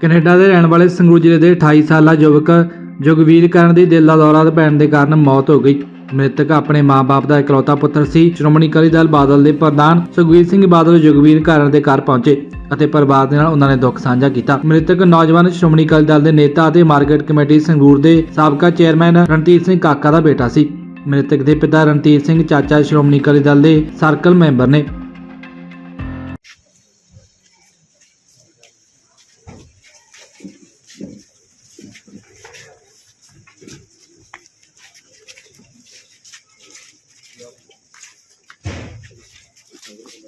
Canada ਦੇ ਰਹਿਣ ਵਾਲੇ ਸੰਗਰੂਰ ਜ਼ਿਲ੍ਹੇ ਦੇ 28 ਸਾਲਾ ਯੁਵਕ ਜੁਗਵੀਰ ਕਰਨ ਦੀ ਦਿਲ ਦਾ ਦੌਰਾ ਪੈਣ ਦੇ ਕਾਰਨ ਮੌਤ ਹੋ ਗਈ। ਮ੍ਰਿਤਕ ਆਪਣੇ ਮਾਂ-ਬਾਪ ਦਾ ਇਕਲੌਤਾ ਪੁੱਤਰ ਸੀ। ਸ਼੍ਰੋਮਣੀ ਅਕਾਲੀ ਦਲ ਬਾਦਲ ਦੇ ਪ੍ਰਧਾਨ ਸੁਖਬੀਰ ਸਿੰਘ ਬਾਦਲ ਜੁਗਵੀਰ ਕਰਨ ਦੇ ਘਰ ਪਹੁੰਚੇ ਅਤੇ ਪਰਿਵਾਰ ਦੇ ਨਾਲ ਉਹਨਾਂ ਨੇ ਦੁੱਖ ਸਾਂਝਾ ਕੀਤਾ। ਮ੍ਰਿਤਕ ਨੌਜਵਾਨ ਸ਼੍ਰੋਮਣੀ ਅਕਾਲੀ ਦਲ ਦੇ ਨੇਤਾ ਅਤੇ ਮਾਰਕੀਟ ਕਮੇਟੀ ਸੰਗਰੂਰ ਦੇ ਸਾਬਕਾ ਚੇਅਰਮੈਨ ਰਣਜੀਤ ਸਿੰਘ ਕਾਕਾ ਦਾ ਬੇਟਾ ਸੀ। ਮ੍ਰਿਤਕ ਦੇ ਪਿਤਾ ਰਣਜੀਤ ਸਿੰਘ, ਚਾਚਾ ਸ਼੍ਰੋਮਣੀ ਅਕਾਲੀ ਦਲ ਦੇ ਸਰਕਲ ਮੈਂਬਰ ਨੇ।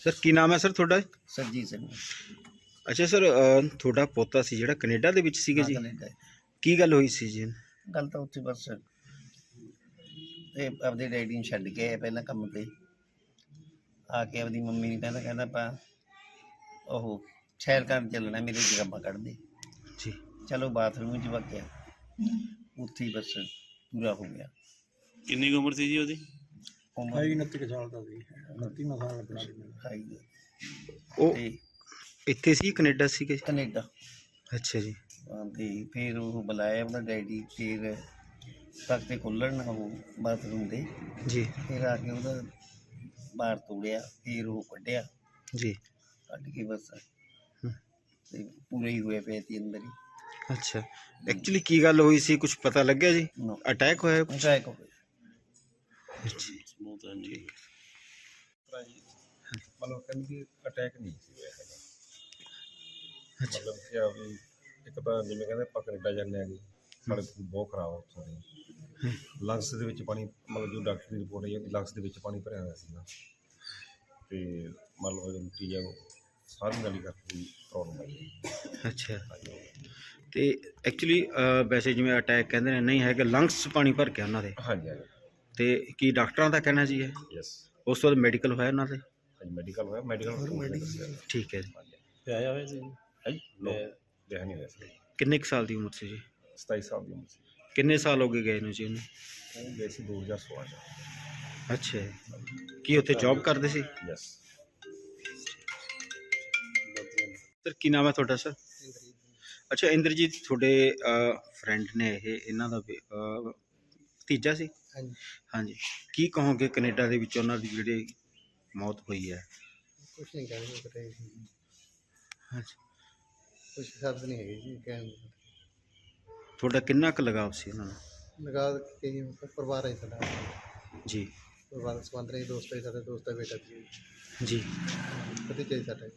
ਸਰ ਕੀ ਨਾਮ ਹੈ ਸਰ ਤੁਹਾਡਾ? ਸਰਜੀਤ ਸਿੰਘ। ਅੱਛਾ ਸਰ ਤੁਹਾਡਾ ਪੋਤਾ ਸੀ ਜਿਹੜਾ ਕੈਨੇਡਾ ਦੇ ਵਿੱਚ ਸੀਗਾ ਜੀ? ਕੈਨੇਡਾ। ਕੀ ਗੱਲ ਹੋਈ ਸੀ ਜੀ? ਗੱਲ ਤਾਂ ਉੱਥੇ ਬਸ ਤੇ ਆਪਦੇ ਡੈਡੀ ਨੂੰ ਛੱਡ ਕੇ ਆਏ ਪਹਿਲਾਂ ਕੰਮ ਤੇ। ਆ ਕੇ ਆਪਦੀ ਮੰਮੀ ਨੂੰ ਕਹਿੰਦਾ ਕਹਿੰਦਾ ਪਾ ਉਹ ਸ਼ਹਿਰ ਕਰਨ ਚੱਲਣਾ ਮੇਰੇ ਜਗਾਮਾ ਕੱਢ ਦੇ ਜੀ। ਚਲੋ ਬਾਥਰੂਮ 'ਚ ਵਗਿਆ ਉੱਥੇ ਹੀ ਬਸ ਪੂਰਾ ਹੋ ਗਿਆ। ਕਿੰਨੀ ਕੁ ਉਮਰ ਸੀ ਜੀ ਉਹਦੀ? ਉਮਰ 29 ਸਾਲ ਦਾ ਸੀ। 29 ਸਾਲ ਲੱਗਣਾ ਸੀ ਮੈਨੂੰ। ਹਾਈ ਦੀ। ਉਹ ਤੇ ਇੱਥੇ ਸੀ ਕੈਨੇਡਾ ਸੀਗੇ ਕੈਨੇਡਾ। ਅੱਛਾ ਜੀ। ਹਾਂ, ਤੇ ਫਿਰ ਉਹ ਬੁਲਾਇਆ ਆਪਣਾ ਡੈਡੀ ਫਿਰ ਤਖਤੇ ਖੁੱਲਣ ਉਹ ਬਾਥਰੂਮ ਦੇ। ਜੀ। ਫਿਰ ਆ ਕੇ ਉਹਦਾ ਬਾਹਰ ਤੋੜਿਆ ਫਿਰ ਉਹ ਕੱਢਿਆ। ਜੀ। ਕੱਢ ਕੇ ਬਸ। ਹਮ। ਤੇ ਪੂਰੇ ਹੀ ਹੋਏ ਪਏ ਤੀ ਅੰਦਰ ਹੀ। ਅੱਛਾ। ਐਕਚੁਅਲੀ ਕੀ ਗੱਲ ਹੋਈ ਸੀ? ਕੁਝ ਪਤਾ ਲੱਗਿਆ ਜੀ? ਨੋ। ਅਟੈਕ ਹੋਇਆ ਕੁਛ? ਅਟੈਕ ਹੋ ਗਿਆ ਅੱਛਾ ਬਹੁਤ ਹੈ। ਜੀ ਮਤਲਬ ਕਹਿੰਦੇ ਅਟੈਕ ਨਹੀਂ ਸੀ ਹੋਇਆ ਹੈਗਾ। ਅੱਛਾ। ਮਤਲਬ ਕਿ ਆ ਵੀ ਇੱਕ ਤਾਂ ਜਿਵੇਂ ਕਹਿੰਦੇ ਆਪਾਂ ਕੈਨੇਡਾ ਜਾਂਦੇ ਆਗੇ ਸਾਡੇ ਫੂਡ ਬਹੁਤ ਖਰਾਬ ਆ ਦੇ। ਲੰਗਸ ਦੇ ਵਿੱਚ ਪਾਣੀ ਮਤਲਬ ਜੋ ਡਾਕਟਰ ਦੀ ਰਿਪੋਰਟ ਆਈ ਹੈ ਕਿ ਲੰਗਸ ਦੇ ਵਿੱਚ ਪਾਣੀ ਭਰਿਆ ਹੋਇਆ ਸੀਗਾ। ਤੇ ਮਤਲਬ ਜਾਂ ਸਾਰੀ ਨਾਲੀ ਕਰਕੇ ਪ੍ਰੋਬਲਮ ਆਈ ਹੈ। ਅੱਛਾ। ਤੇ ਐਕਚੁਅਲੀ ਵੈਸੇ ਜਿਵੇਂ ਅਟੈਕ ਕਹਿੰਦੇ ਨੇ ਨਹੀਂ ਹੈਗਾ ਲੰਗਸ 'ਚ ਪਾਣੀ ਭਰ ਗਿਆ ਉਹਨਾਂ ਦੇ। ਹਾਂਜੀ ਹਾਂਜੀ। ਤੇ ਕੀ ਡਾਕਟਰਾਂ ਦਾ ਕਹਿਣਾ ਜੀ ਹੈ ਯੈਸ ਉਸ ਤੋਂ ਬਾਅਦ ਮੈਡੀਕਲ ਹੋਇਆ ਉਹਨਾਂ ਦੇ? ਹਾਂਜੀ ਮੈਡੀਕਲ ਹੋਇਆ ਮੈਡੀਕਲ ਠੀਕ ਹੈ ਜੀ। ਤੇ ਆਇਆ ਹੋਇਆ ਸੀ ਹੈ ਨੋ। ਦੇਹ ਨਹੀਂ ਹੋਇਆ ਸੀ। ਕਿੰਨੇ ਕੁ ਸਾਲ ਦੀ ਉਮਰ ਸੀ ਜੀ? 27 ਸਾਲ ਦੀ ਉਮਰ ਸੀ। ਕਿੰਨੇ ਸਾਲ ਹੋ ਗਏ ਗਏ ਨੂੰ ਜੀ ਉਹਨੂੰ? ਉਹ ਗਏ ਸੀ 2016 ਚ। ਅੱਛਾ। ਕੀ ਉੱਥੇ ਜੌਬ ਕਰਦੇ ਸੀ? ਯੈਸ ਸਰ ਕੀ ਨਾਮ ਹੈ ਤੁਹਾਡਾ ਸਰ ਅੱਛਾ ਇੰਦਰਜੀਤ ਤੁਹਾਡੇ ਫਰੈਂਡ ਨੇ ਇਹ ਇਹਨਾਂ ਦਾ ਭਤੀਜਾ ਸੀ? ਹਾਂਜੀ। ਹਾਂਜੀ। ਕੀ ਕਹੋਗੇ ਕੈਨੇਡਾ ਦੇ ਵਿੱਚ ਉਹਨਾਂ ਦੀ ਜਿਹੜੀ ਮੌਤ ਹੋਈ ਹੈ? ਕੁਛ ਨਹੀਂ ਕਹਿ ਸਕਦੇ। ਹਾਂਜੀ। ਕੁਛ ਸ਼ਬਦ ਨਹੀਂ ਹੈਗੇ ਜੀ ਕਹਿਣ ਨੂੰ ਤੁਹਾਡਾ ਕਿੰਨਾ ਕੁ ਲਗਾਵ ਸੀ ਉਹਨਾਂ ਨਾਲ ਲਗਾ ਕੇ ਜੀ ਪਰਿਵਾਰ ਹੈ ਸਾਡਾ। ਜੀ। ਪਰਿਵਾਰ ਦਾ ਸੰਬੰਧ ਨਹੀਂ ਦੋਸਤ ਹੈ ਸਾਡਾ ਦੋਸਤ ਦਾ ਬੇਟਾ ਜੀ ਜੀ। ਕਦੇ ਚਾਹੀ ਸਾਡਾ।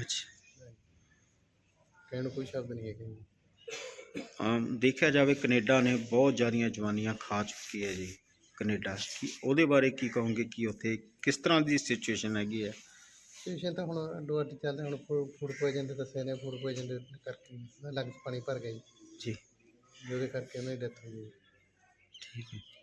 ਅੱਛਾ। ਕਹਿਣ ਨੂੰ ਕੋਈ ਸ਼ਬਦ ਨਹੀਂ ਹੈਗੇ। ਜੀ ਦੇਖਿਆ ਜਾਵੇ ਕੈਨੇਡਾ ਨੇ ਬਹੁਤ ਜ਼ਿਆਦੀਆਂ ਜਵਾਨੀਆਂ ਖਾ ਚੁੱਕੀ ਹੈ ਜੀ ਕੈਨੇਡਾ ਕੀ ਉਹਦੇ ਬਾਰੇ ਕੀ ਕਹੋਗੇ? ਕਿ ਉੱਥੇ ਕਿਸ ਤਰ੍ਹਾਂ ਦੀ ਸਿਚੁਏਸ਼ਨ ਹੈਗੀ ਹੈ? ਸਿਚੁਏਸ਼ਨ ਤਾਂ ਹੁਣ ਅੱਡੋ ਅੱਡ ਚੱਲਦੇ ਹੁਣ ਫੂਡ ਪੋਇਜ਼ਨ ਦੇ ਦੱਸਿਆ ਨੇ ਫੂਡ ਪੋਇਜ਼ਨ ਦੇ ਕਰਕੇ ਲੰਗ ਪਾਣੀ ਭਰ ਗਿਆ ਜੀ। ਜੀ। ਜਿਹਦੇ ਕਰਕੇ ਉਹਨਾਂ ਦੀ ਡੈਥ ਹੋ ਗਈ। ਠੀਕ ਹੈ।